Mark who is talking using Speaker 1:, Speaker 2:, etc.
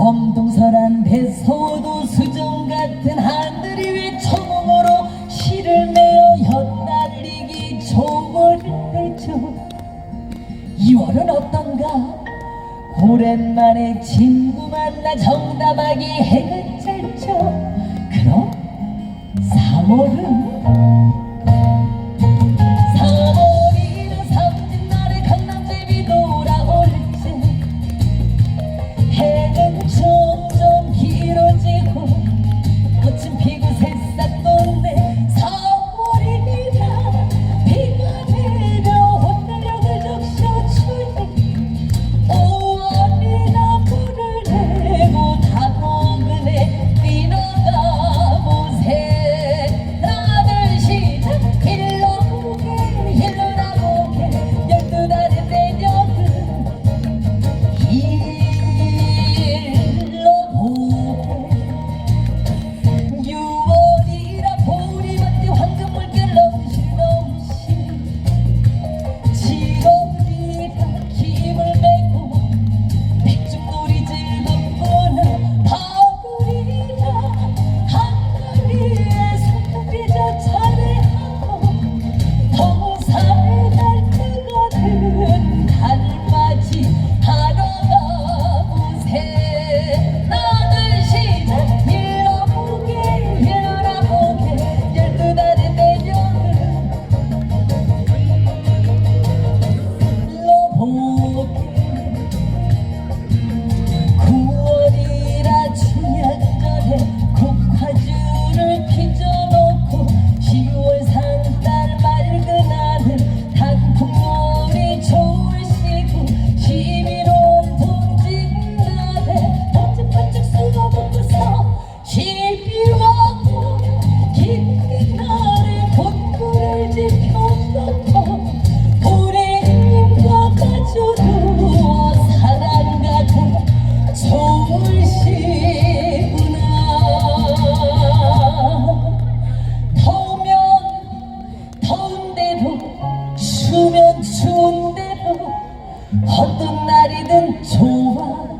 Speaker 1: 엄동설한 배소도 수정 같은 하늘이 왜 천홍으로 실을 메어 엿날리기 조골을 쳐 2월은 어떤가? 오랜만에 친구 만나 정답하기 해가 짧죠? 그럼 3월은? people. 추우면 추운 대로 어떤 날이든 좋아.